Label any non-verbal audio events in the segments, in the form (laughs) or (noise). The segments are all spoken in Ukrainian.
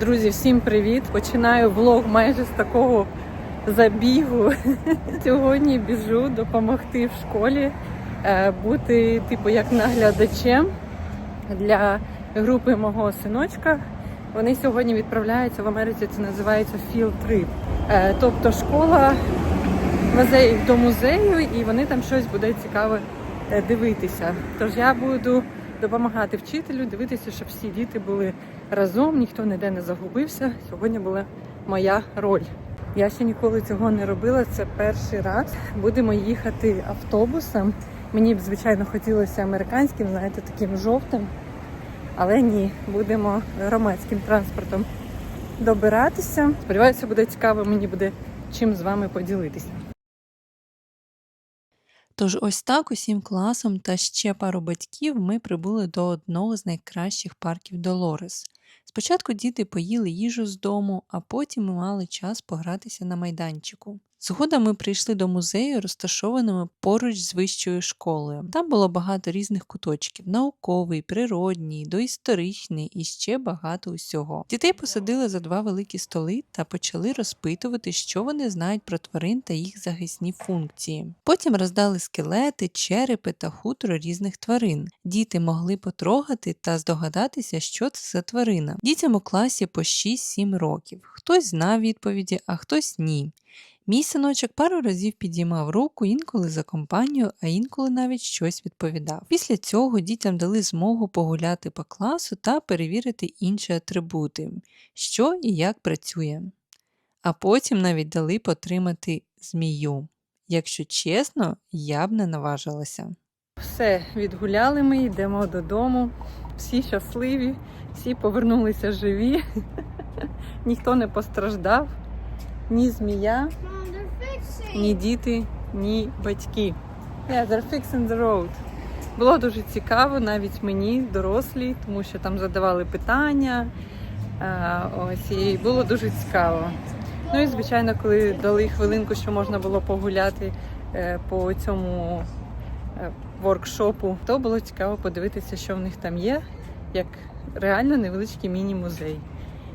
Друзі, всім привіт! Починаю влог майже з такого забігу. (laughs) Сьогодні біжу допомогти в школі е, бути, типу, як наглядачем для групи мого синочка. Вони сьогодні відправляються в Америці. Це називається Field Trip. Е, Тобто школа везе їх до музею, і вони там щось буде цікаве е, дивитися. Тож я буду допомагати вчителю, дивитися, щоб всі діти були разом, ніхто ніде не загубився. Сьогодні була моя роль. Я ще ніколи цього не робила. Це перший раз. Будемо їхати автобусом. Мені б, звичайно, хотілося американським, знаєте, таким жовтим. Але ні, будемо громадським транспортом добиратися. Сподіваюся, буде цікаво, мені буде чим з вами поділитися. Тож ось так усім класом та ще пару батьків ми прибули до одного з найкращих парків Долорес. Спочатку діти поїли їжу з дому, а потім ми мали час погратися на майданчику. Згодом ми прийшли до музею, розташованого поруч з вищою школою. Там було багато різних куточків: науковий, природній, доісторичний і ще багато усього. Дітей посадили за два великі столи та почали розпитувати, що вони знають про тварин та їх захисні функції. Потім роздали скелети, черепи та хутро різних тварин. Діти могли потрогати та здогадатися, що це за тварина. Дітям у класі по 6-7 років. Хтось знав відповіді, а хтось ні. Мій синочок пару разів підіймав руку, інколи за компанію, а інколи навіть щось відповідав. Після цього дітям дали змогу погуляти по класу та перевірити інші атрибути, що і як працює. А потім навіть дали потримати змію. Якщо чесно, я б не наважилася. Все, відгуляли ми, йдемо додому. Всі щасливі, всі повернулися живі. (laughs) Ніхто не постраждав, ні змія, ні діти, ні батьки. Yeah, they're fixing the road. Було дуже цікаво, навіть мені, дорослі, тому що там задавали питання. Ось, і було дуже цікаво. Ну і звичайно, коли дали хвилинку, що можна було погуляти е, по цьому е, воркшопу, то було цікаво подивитися, що в них там є, як реально невеличкий міні-музей.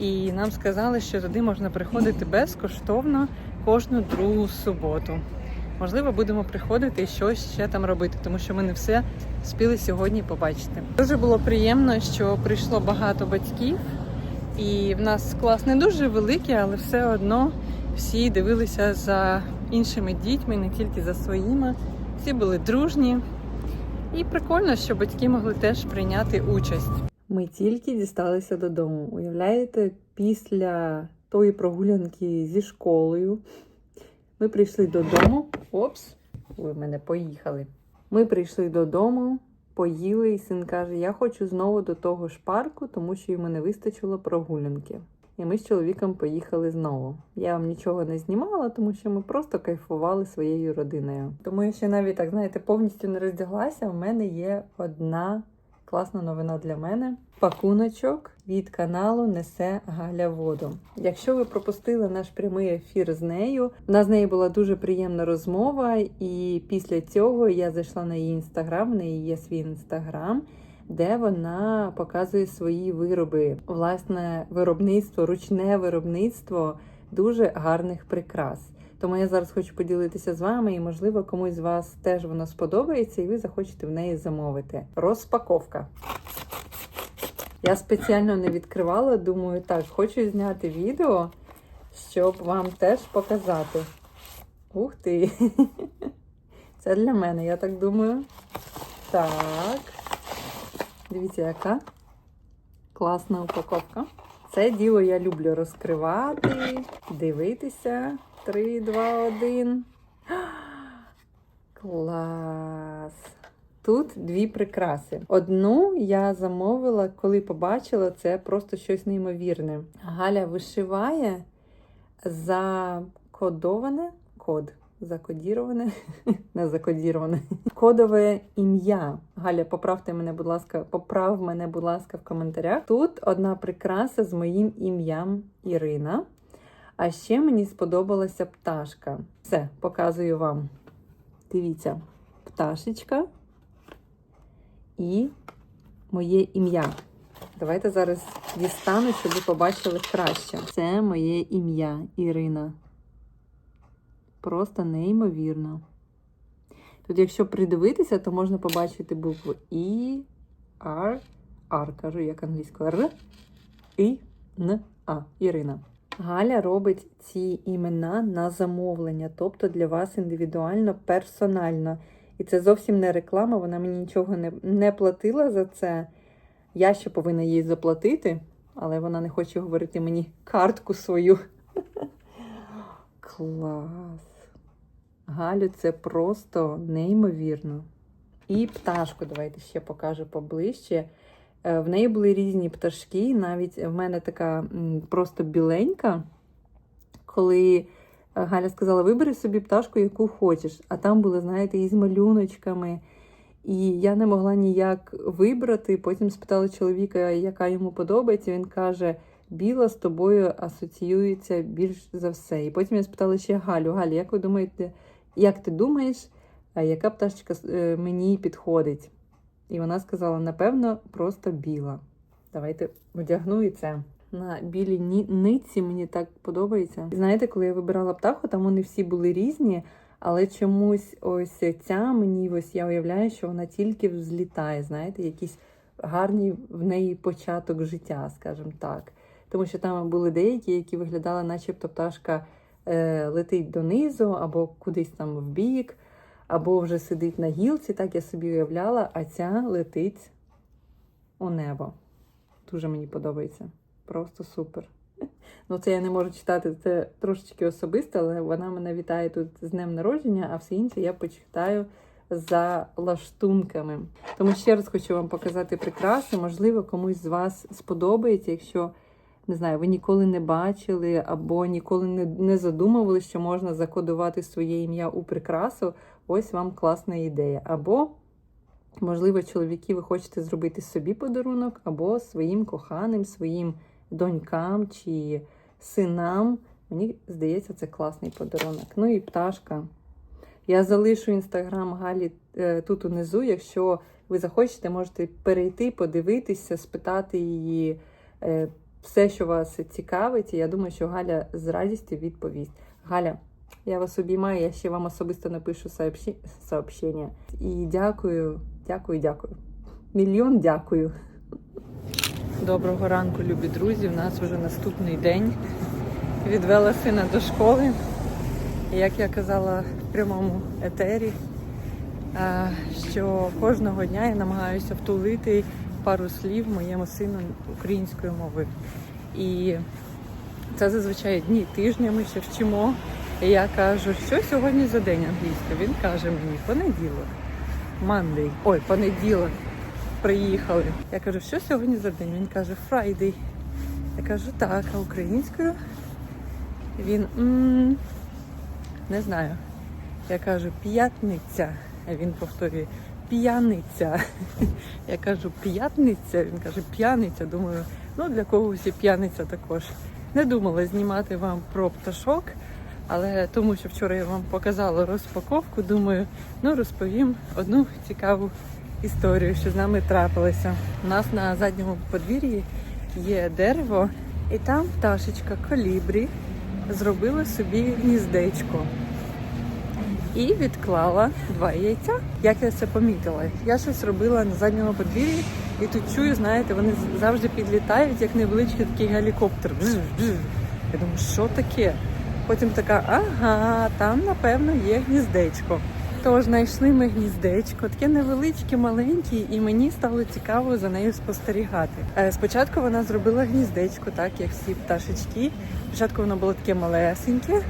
І нам сказали, що туди можна приходити безкоштовно кожну другу суботу. Можливо, будемо приходити і щось ще там робити, тому що ми не все спіли сьогодні побачити. Дуже було приємно, що прийшло багато батьків, і в нас клас не дуже великий, але все одно всі дивилися за іншими дітьми, не тільки за своїми. Всі були дружні. І прикольно, що батьки могли теж прийняти участь. Ми тільки дісталися додому. Уявляєте, після тої прогулянки зі школою ми прийшли додому. Опс, ви мене поїхали. Ми прийшли додому, поїли, і син каже: Я хочу знову до того ж парку, тому що йому не вистачило прогулянки. І ми з чоловіком поїхали знову. Я вам нічого не знімала, тому що ми просто кайфували своєю родиною. Тому я ще навіть так знаєте повністю не роздяглася. У мене є одна класна новина для мене. Пакуночок від каналу Несе Галя воду. Якщо ви пропустили наш прямий ефір з нею, у нас з нею була дуже приємна розмова, і після цього я зайшла на її інстаграм. В неї є свій інстаграм, де вона показує свої вироби, власне виробництво, ручне виробництво дуже гарних прикрас. Тому я зараз хочу поділитися з вами, і можливо комусь з вас теж воно сподобається, і ви захочете в неї замовити. Розпаковка. Я спеціально не відкривала, думаю, так, хочу зняти відео, щоб вам теж показати. Ух ти! (laughs) Це для мене, я так думаю. Так. Дивіться, яка класна упаковка. Це діло я люблю розкривати, дивитися. 3, 2, 1. Клас! Тут дві прикраси. Одну я замовила, коли побачила, це просто щось неймовірне. Галя вишиває закодоване код. Закодіроване, (laughs) не закодіроване, кодове ім'я. Галя, поправте мене, будь ласка, поправ мене, будь ласка, в коментарях. Тут одна прикраса з моїм ім'ям Ірина. А ще мені сподобалася пташка. Все, показую вам. Дивіться, пташечка і моє ім'я. Давайте зараз дістану, щоб ви побачили краще. Це моє ім'я Ірина. Просто неймовірно. Тут, якщо придивитися, то можна побачити букву І, Р, Р, кажу як англійською Р, І, Н, А. Ірина. Галя робить ці імена на замовлення, тобто для вас індивідуально, персонально. І це зовсім не реклама, вона мені нічого не, не платила за це. Я ще повинна їй заплатити, але вона не хоче говорити мені картку свою. (laughs) Клас. Галю, це просто неймовірно. І пташку, давайте ще покажу поближче. Е, В неї були різні пташки, навіть в мене така просто біленька. Коли е, Галя сказала, вибери собі пташку, яку хочеш. А там були, знаєте, із малюночками. І я не могла ніяк вибрати. Потім спитала чоловіка, яка йому подобається. Він каже: біла з тобою асоціюється більш за все. І потім я спитала ще Галю, Галю, як ви думаєте, як ти думаєш, яка пташечка е, мені підходить? І вона сказала: напевно, просто біла. Давайте одягну і це. На білій нитці мені так подобається. Знаєте, коли я вибирала птаху, там вони всі були різні, але чомусь ось ця мені ось я уявляю, що вона тільки взлітає, знаєте, якийсь гарний в неї початок життя, скажімо так. Тому що там були деякі, які виглядали, начебто пташка е, летить донизу, або кудись там в бік, або вже сидить на гілці, так я собі уявляла, а ця летить у небо. Дуже мені подобається. Просто супер. Ну, це я не можу читати, це трошечки особисте, але вона мене вітає тут з днем народження, а все інше я почитаю за лаштунками. Тому ще раз хочу вам показати прикраси. Можливо, комусь з вас сподобається, якщо не знаю, ви ніколи не бачили або ніколи не, не задумували, що можна закодувати своє ім'я у прикрасу. Ось вам класна ідея. Або, можливо, чоловіки, ви хочете зробити собі подарунок, або своїм коханим, своїм донькам чи синам. Мені здається, це класний подарунок. Ну і пташка. Я залишу інстаграм Галі е, тут унизу. Якщо ви захочете, можете перейти, подивитися, спитати її е, все, що вас цікавить. І я думаю, що Галя з радістю відповість. Галя, я вас обіймаю, я ще вам особисто напишу сообщення. І дякую, дякую, дякую. Мільйон дякую. Доброго ранку, любі друзі. У нас вже наступний день. Відвела сина до школи. Як я казала в прямому етері, що кожного дня я намагаюся втулити пару слів моєму сину українською мовою. І це зазвичай дні тижня ми ще вчимо. І я кажу, що сьогодні за день англійська. Він каже мені понеділок, Monday, ой, понеділок. Приїхали. Я кажу, що сьогодні за день? Він каже, Friday. Я кажу, так, а українською? Він м не знаю. Я кажу, п'ятниця. Він повторює п'яниця. (laughs) Я кажу, п'ятниця. Він каже, п'яниця. Думаю, ну для когось і п'яниця також. Не думала знімати вам про пташок, але тому що вчора я вам показала розпаковку, думаю, ну розповім одну цікаву історію, що з нами трапилося. У нас на задньому подвір'ї є дерево, і там пташечка колібрі зробила собі гніздечко і відклала два яйця. Як я це помітила? Я щось робила на задньому подвір'ї, і тут чую, знаєте, вони завжди підлітають, як невеличкий такий гелікоптер. Я думаю, що таке? Потім така, ага, там напевно є гніздечко. Тож знайшли ми гніздечко, таке невеличке, маленьке, і мені стало цікаво за нею спостерігати. Е, Спочатку вона зробила гніздечко, так як всі пташечки. Спочатку воно було таке малесеньке,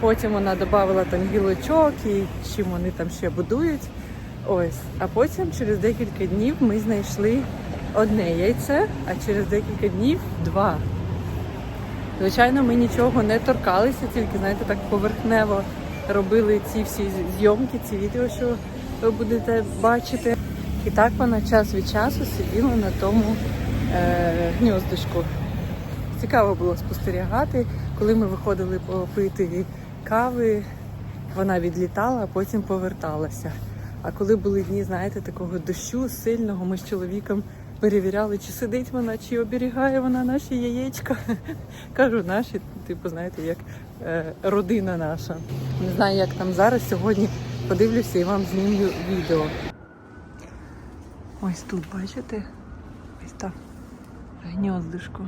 потім вона додавала там гілочок і чим вони там ще будують. Ось, а потім через декілька днів ми знайшли одне яйце, а через декілька днів два. Звичайно, ми нічого не торкалися, тільки знаєте, так поверхнево робили ці всі зйомки, ці відео, що ви будете бачити. І так вона час від часу сиділа на тому е, гніздочку. Цікаво було спостерігати, коли ми виходили попити кави, вона відлітала, а потім поверталася. А коли були дні, знаєте, такого дощу сильного, ми з чоловіком перевіряли, чи сидить вона, чи оберігає вона наші яєчка. (laughs) Кажу, наші, типу, знаєте, як е, родина наша. Не знаю, як там зараз. Сьогодні подивлюся і вам знімлю відео. Ось тут, бачите? Ось так. Гніздишко.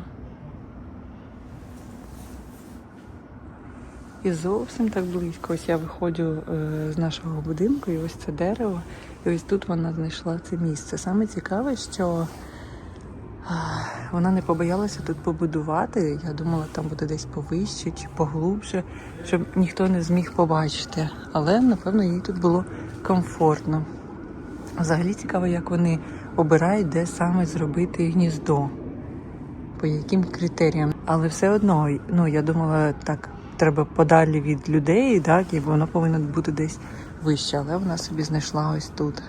І зовсім так близько. Ось я виходжу е, з нашого будинку, і ось це дерево. І ось тут вона знайшла це місце. Саме цікаве, що вона не побоялася тут побудувати. Я думала, там буде десь повище чи поглубже, щоб ніхто не зміг побачити. Але, напевно, їй тут було комфортно. Взагалі цікаво, як вони обирають, де саме зробити гніздо, по яким критеріям. Але все одно, ну я думала, так, треба подалі від людей, так, і воно повинно бути десь вище, але вона собі знайшла ось тут.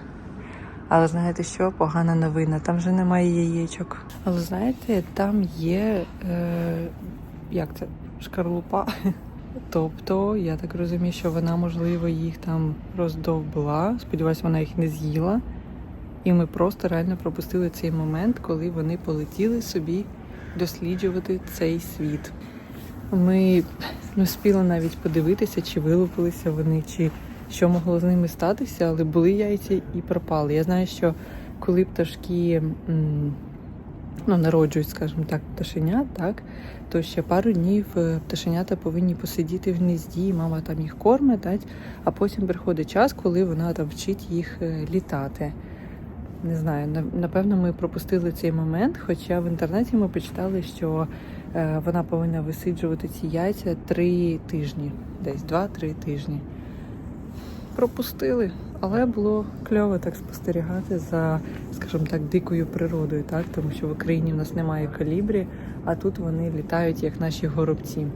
Але знаєте що? Погана новина, там вже немає яєчок. Але знаєте, там є е, як це? Шкарлупа. (laughs) Тобто, я так розумію, що вона, можливо, їх там роздовбила. Сподіваюсь, вона їх не з'їла. І ми просто реально пропустили цей момент, коли вони полетіли собі досліджувати цей світ. Ми не встигли навіть подивитися, чи вилупилися вони, чи що могло з ними статися, але були яйця і пропали. Я знаю, що коли пташки ну, народжують, скажімо так, пташенят, так, то ще пару днів е, пташенята повинні посидіти в гнізді, мама там їх кормить, так, а потім приходить час, коли вона там вчить їх е, літати. Не знаю, напевно, ми пропустили цей момент, хоча в інтернеті ми почитали, що вона повинна висиджувати ці яйця три тижні, десь два-три тижні. Пропустили, але було кльово так спостерігати за, скажімо так, дикою природою, так? тому що в Україні в нас немає калібрі, а тут вони літають як наші горобці.